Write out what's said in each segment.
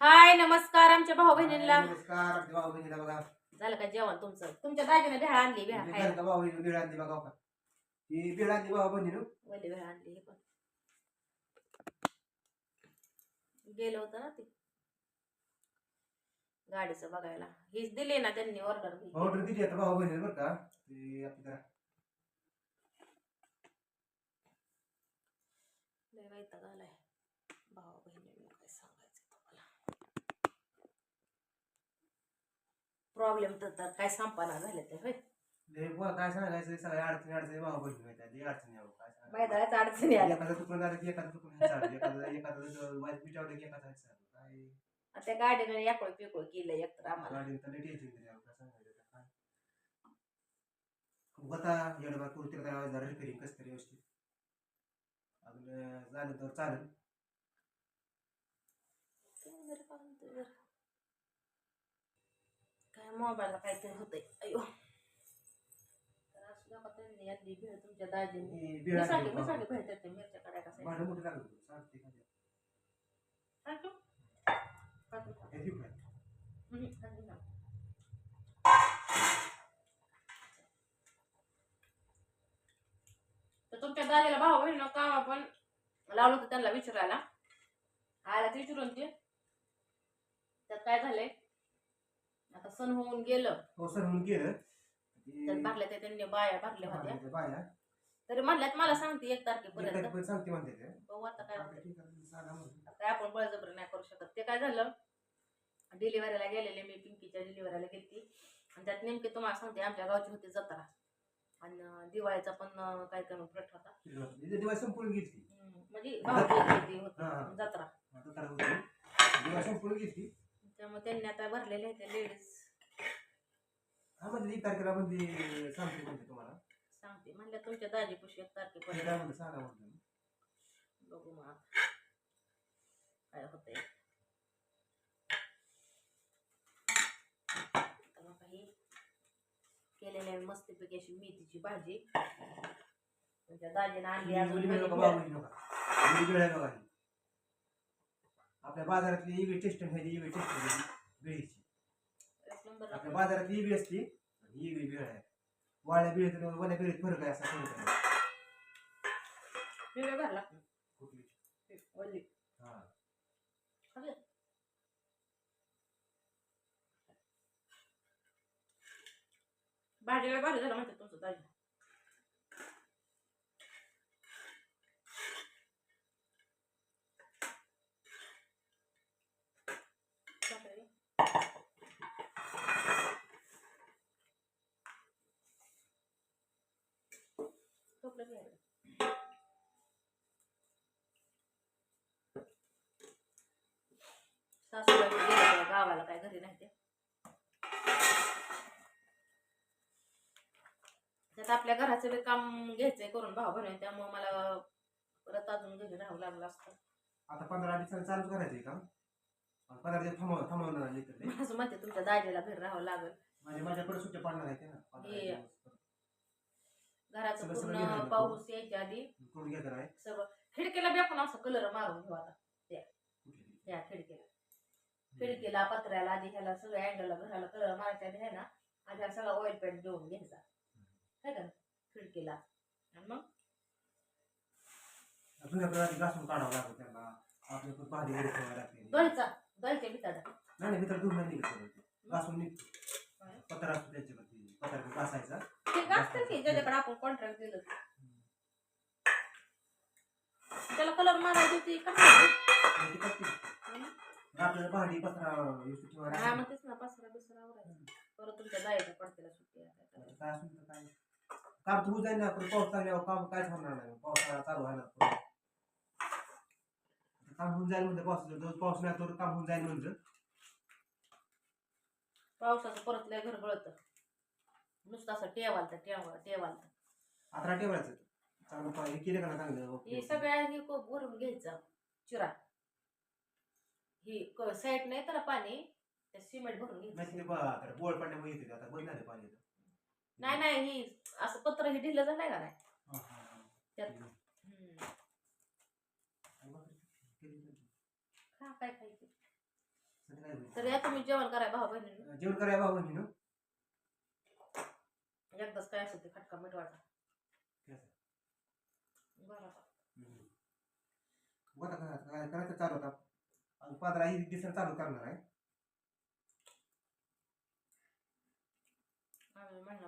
हाय नमस्कार आमच्या भाऊ बहिणींना. नमस्कार आमच्या भाऊ बहिणीला बघा. झालं का जेवण तुमचं? तुमच्या दाजीने भेळ आणली भेळ खायला. घरचा भाऊ बहिणी आणली बघा का. ही आणली भाऊ बहिणी वली भेळ आणली हे पण गेलं होतं ना ते. गाडीचं बघायला. हीच दिली ना त्यांनी ऑर्डर ऑर्डर दिली आता भाऊ बहिणी बरं का. ते लय आलाय भावा बहिणींना काय सांगायचं तुम्हाला प्रॉब्लेम तर काय संपाना झाले ते होय? काय सांगायचं? सगळ्या अडचणी अडचणी भाऊ बहिणी माहिती अडचणी आहे काय सांगायचं. मैदानात अडचणी आल्या. एखादं की एखादं ह्याचं, एखादं की. काय? त्या गाडीने याकळ पिकळ केलं एकतर आम्हाला. गाडीनं तर दिलं काय सांगायचं काय? बा काय रिपेरिंग कसं तरी व्यवस्थित. अजून झालं तर चालेल. काय मोबाईलला काहीतरी होतंय. अयो तर असू नका त्यांनी भेळ तुमच्या दाजीने. ही बिळ मी साठी आणली मी भाऊ साठी भेटते ते मिरच्या काढ्या कसं भांडं मोठं लागलं होतं. सांगते का ते? सांगतो पाठवून टाक. हे देऊ काय? हम्म, सांगतो ना. तर तुमच्या दाजीला भाऊ बहिणी काम आपण लावलं होतं त्यांना विचारायला आला ते विचारून ते त्यात काय झालंय आता सण होऊन गेलं. हो सर म्हणून केलं त्यात ती- भरल्या त्या त्यांनी बाया भरल्या होत्या. बाया-. तरी म्हणल्यात मला सांगते एक एक तारखेपर्यंत सांगते म्हणते ते. बघू आता काय आपलं होतं ठीक आहे, सांगा म्हणून. काय आपण बळजबरी नाही करू शकत. ते काय झालं डिलिव्हरीला गेलेले मी पिंकीच्या डिलिव्हरीला गेली आणि त्यात नेमके तुम्हाला सांगते आमच्या गावची होती जत्रा. आणि दिवाळीचा पण अं, काय काय प्रट होता. तिथे दिवस संपूर्ण घेतली हम्म, म्हणजे होती हा. होती जत्रा. आता तर होती. दिवस संपूर्ण घेतली त्यामुळे त्यांनी आता भरलेले आहेत लेडीज हा म्हणजे एक तारखेला म्हणजे सांगते तुम्हाला. सांगते. म्हणल्या तुमच्या दाजी पुशी एक काय तारखेपर्यंत म्हणते सांगा म्हणते. बघू मग आता. काय होतंय. आता बघा ही. केलेली आहे मस्तपैकी अशी मेथीची भाजी. तुमच्या दाजीनं आणली अजून वेगळी वेगळी ही. आपल्या बाजारातली वेगळी टेस्ट ही वेगळी टेस्ट आहे आपल्या बाजारातली वेगळी असते आणि ही वेगळी वेळ आहे. वाळ्या बिळीत आणि वल्या बिळीत फरक आहे असा फरक आहे वेगळं भरला. कुठली? वल्ली. हा? भाजीला भारी झालं म्हणते तुमचं दाजी. गावाला काय घरी नाही ते त्यात आपल्या घराचं बी काम घ्यायचंय करून भाऊ बहिणी त्यामुळे मला परत अजून घरी राहावं लागलं असतं. आता पंधरा दिवसांनी चालू करायचं आहे आणि पंधरा दिवस थांबव थांबवणार नाही तर ते. असं म्हणते तुमच्या दाजीला घरी राहावं लागल. म्हणजे माझ्याकडे सुट्ट्या पाडणार आहेत ना? पंधरा हे- दिवस. घराचं सगळं- सगळं पूर्ण घेणार पाऊस यायच्या आधी करून आहे? सगळं खिडकीला बी आपण असं कलर मारून घेऊ आता. कुठे? त्या खिडकीला. खिडकीला पत्र्याला आधी ह्याला सगळ्या अँगलला घराला कलर मारायच्या आधी आहे ना आधी ह्याला सगळा ऑइल पेंट देऊन घ्यायचा. काय का खिडकीला आणि मग? अजून आपल्याला घासून काढावं लागतं त्यांना. आपले पण भांडी वगैरे ठेवायला लागते दहीचा दहीच्या बिताडा नाही नाही मित्र दूर नाही निघत सगळं ते. घासून निघतो. पत्रा असतो त्याच्यावरती. पत्रा घासायचा. ते असतं की ज्याच्याकडे आपण कॉन्ट्रॅक्ट दिलं. त्याला कलर मारायची होती का आणि ते करते. आपल्याला भांडी पत्रा व्यवस्थित ठेवायला हा लागतं. मग तेच ना पाचरा बिसरा आवरायचं. परत तुमच्या जायचं पडतेला सुट्टी आहे, काय करायचं. काय तर काय? काम तर जाईल ना पण पाऊस चालल्यावर काम कायच होणार नाही? पावसाळा चालू व्हायला पुढे. काम होऊन जाईल म्हणजे पाऊस जर पाऊस नाही तर काम होऊन जाईल म्हणजे पावसाचं परत लय घर गळत नुसतं असं टेवालतं टेवा टेवालतं आता ठेवायचं चांगलं पा- हे केलं का ना चांगलं? हे ओके. सगळ्या हे को- भरून घ्यायचं. चिरा. ही साईड नाही त्याला पाणी त्या सिमेंट भरून नाही घ्यायचं ते बा- आता बोळ पडल्यामुळे येते ते आता बंद झाले पाणी नाही नाही ही असं पत्र हे ढिलं झालंय का नाही हा, हा, हा. त्यात. हम्म. काय बघ, केलं. खा काय खायचं म्हणजे काय होईल? तर या तुम्ही जेवण कराय भाऊ बहिणी जेवण करायला भाऊ बहिणीनं एकदाच काय असेल ते खटका मिटवायचा बरं हम्म. बघा काय करायचं चालू होता आणि पंधरा ही दिवसाला चालू करणार आहे. नाही.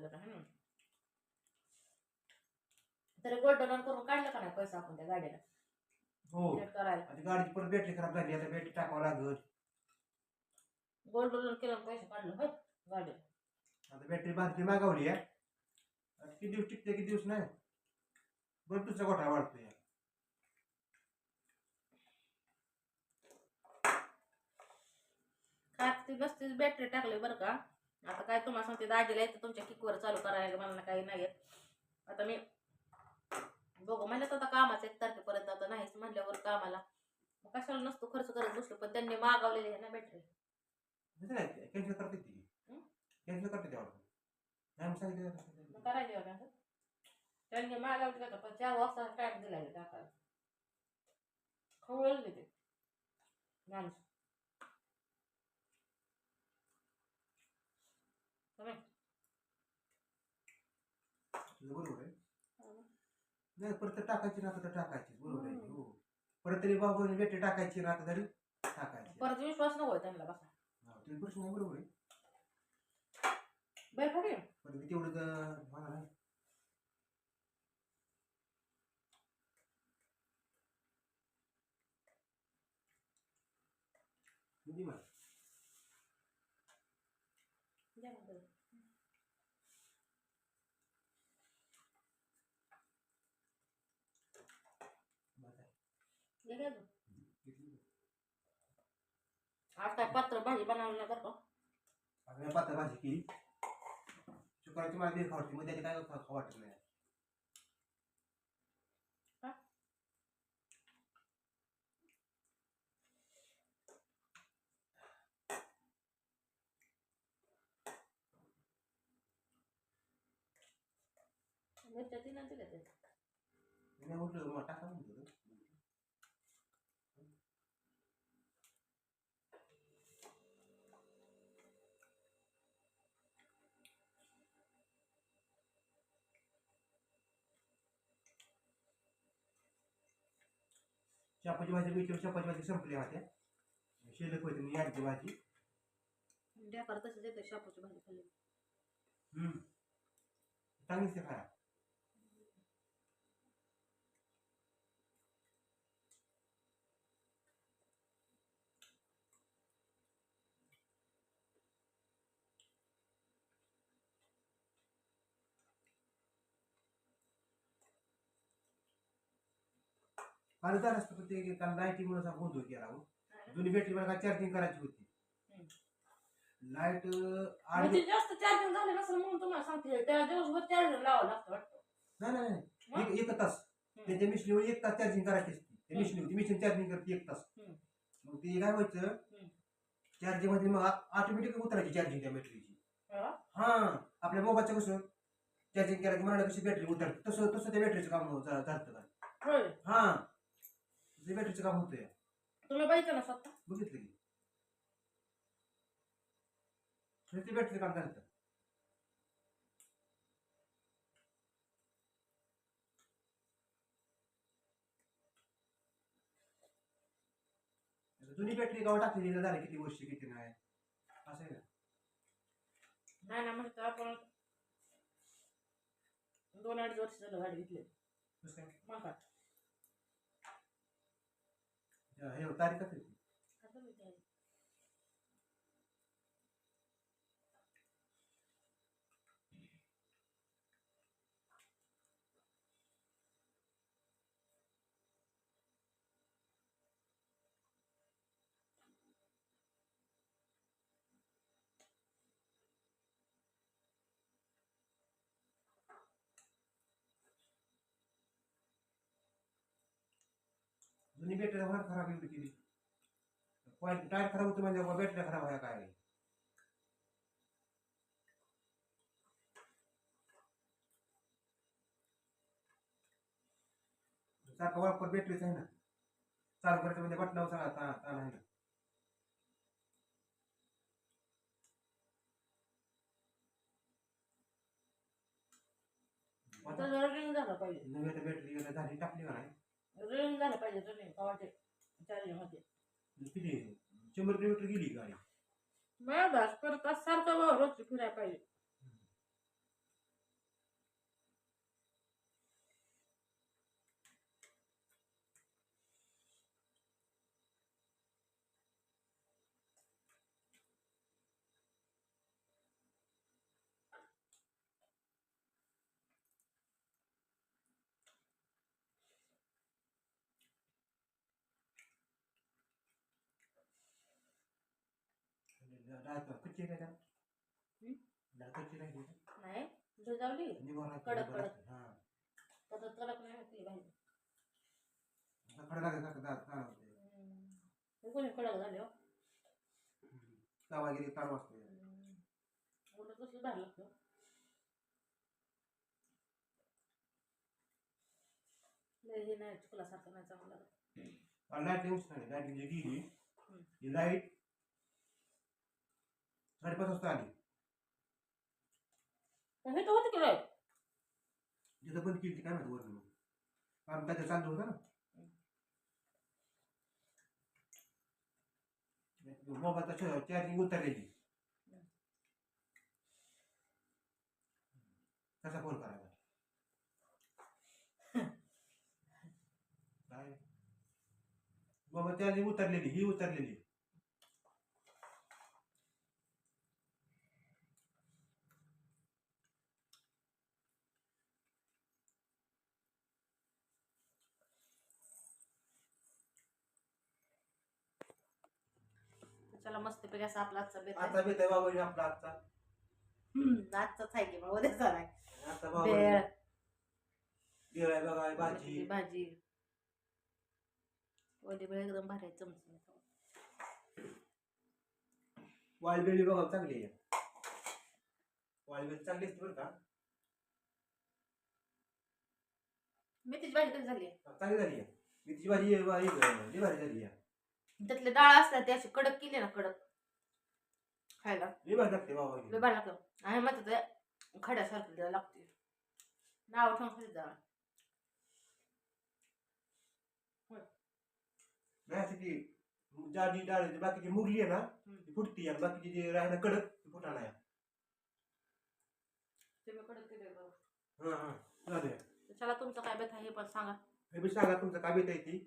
जरा है ना? तरी गोल्ड करून काढलं का नाही पैसा आपण त्या गाडीला? हो. करायला. आता गाडीची परत बॅटरी खराब झाली आता बॅटरी टाकावं लागल. गोल्ड केलं पैसे काढलं होय गाडीला? आता बॅटरी बाजरी मागवली आहे. किती दिवस टिकते किती दिवस नाही? तुझा गोठा वाढतोय. काय ती नसतीच बॅटरी टाकली बरं का. आता काय तुम्हाला सांगते दाजीला येतं तुमच्या किकवर चालू करायला मला काही नाही येत. आता मी बघू म्हणलं आता कामाचं एक तारखेपर्यंत आता नाहीच म्हणल्यावर कामाला. कशाला नसतो खर्च करत बसलो पण त्यांनी मागवलेली आहे ना बॅटरी कॅन्सल करते ती? कॅन्सल करते. करायचं का त्यांनी मागवली का पण चार वाजता टाइम दिला टाकायला खवळलं ते. माणूस. बरोबर आहे. नाही परत टाकायची ना तर टाकायची. बरोबर आहे. हो. परत तरी बाबा बॅटरी टाकायची ना तरी टाकायची. परत विश्वास नको त्यांना बसा हा, तुझी प्रश्न आहे बरोबर आहे बरं खरी पण मी तेवढं तर मला नाही किती मला द्या मग बरं. बरं आहे. हे घ्या गं. किती? आज काय पात्र भाजी बनवलं नाही बरं का आता मी पातळ भाजी केली शुक्रवारची मला बेर खावडते मग त्याची काय खाऊ वाटत नाही का? मिरच्या तीन दिल्या ते मी म्हटलं मग टाका म्हणतो तो. शापाची भाजी मी शापाची भाजी संपल्या होत्या शिल्लक होती मी याची भाजी. ढेकर तसंच येते शापूची भाजी खाल्ली. हम्म. चांगलीच आहे खरा. काल झालं असतं पण ते काल लाईटीमुळे असा गोंधळ केला हो. जुनी बॅटरी मला चार्जिंग करायची होती. लाइट आठ म्हणजे जास्त चार्जिंग झाले नसेल म्हणून तुम्हाला सांगते त्या दिवसभर चार्जर लावावं लागतं वाटतं. नाही नाही? एक एक तास. हम्म. त्याच्या मिशनीवर एक तास चार्जिंग करायची असते. त्या हम्म. मिशनी चार्जिंग करते एक तास. हम्म. मग ते काय व्हायचं? हम्म. चार्जिंगमध्ये मग ऑटोमॅटिक उतरायची चार्जिंग त्या बॅटरीची हा? हा आपल्या मोबाईलचं कसं? चार्जिंग केलं की कशी बॅटरी उतरते? तसं तसं त्या बॅटरीचं काम झालं का होय. हा. ते बॅटरीचं काम होतंय तुम्ही बघितलं ना स्वतः बघितलं की तर ते बॅटरीचं काम झालं जुनी बॅटरी गाव टाकलेली ना झाली किती वर्ष किती नाही असं आहे ना नाही ना म्हणतो आपण दोन अडीच वर्ष झालं गाडी घेतली कसं काय काय? हे तारीख येते जुनी बॅटरी होणार खराब एवढी केली टायर खराब होतं म्हणजे बॅटरी खराब आहे काय? सारखा वापर बॅटरीच आहे ना. चालू करायचं म्हणजे बटनावर सगळा ताण ताण आहे ना जरा रिंग झालं पाहिजे. नव्या बॅटरी झाली टाकली नाही रिंग झालं पाहिजे रिंग कवाचे चार्जिंग होते किती शंभर किलोमीटर गेली गाडी. परत तास सारखं रोजची फिरायला पाहिजे. डाळ कच्ची काय त्याला हम्म? डाळ कच्ची राहिली का? नाही. आहे, कडक, कडक. आहे. हा. आता कडक नाही होती भाजी आता कडक लागल्यासारखं दात ताण होते. हे कोणी कडक झाले हो. तवा गेली उलट भारी लागतं लय हे नाही चुकल्यासारखं नाही चांगलं. लागत लाइट येऊच नाही. लाइट म्हणजे गेली हम्म. ही लाइट साडेपाच वाजता आली पण हे तर होतं की लाईट जिथं बंद केली ती काय माहिती वरून काम त्याच्या चालू होतं ना मोबाईलचा चार्जिंग उतरलेली कसा फ़ोन काय मोबाईल चार्जिंग उतरलेली ही उतरलेली चला मस्त पैकी असा आपला आजचा बेत आहे. आता आहे बाबाजी आपला आजचा. हम्म, आजचाच आहे की मग उद्याचा नाही आता बाबाजी. बेळ. बेळ आहे बघा भाजी. भाजी ओली बेळ एकदम भारी आहे चमचमीत. वाळबेळी बघा चांगली आहे. वाळबेळी चांगली असते बरं का? मेथीची भाजी कधी झाली चांगली झाली आहे. मेथीची भाजी लई भारी झाली आहे. त्यातले डाळ असतात ते अशी कडक केली ना कडक. खायला. लई भारी लागते बाबा लय भारी लागतं. आणि मग ते खड्यासारखं लागते. नाव ठेवून खाली डाळ नाही असं ती जाडी डाळ आहे, बाकीची मुरली आहे ना ती फुटती आणि बाकीची जी राहिला कडक ती फुटा नाही तुम्ही कडक केले बघा. हा हा. चालेल चला तुमचं काय आहे हे पण सांगा. हे बी सांगा तुमचं काय बेत आहे ती?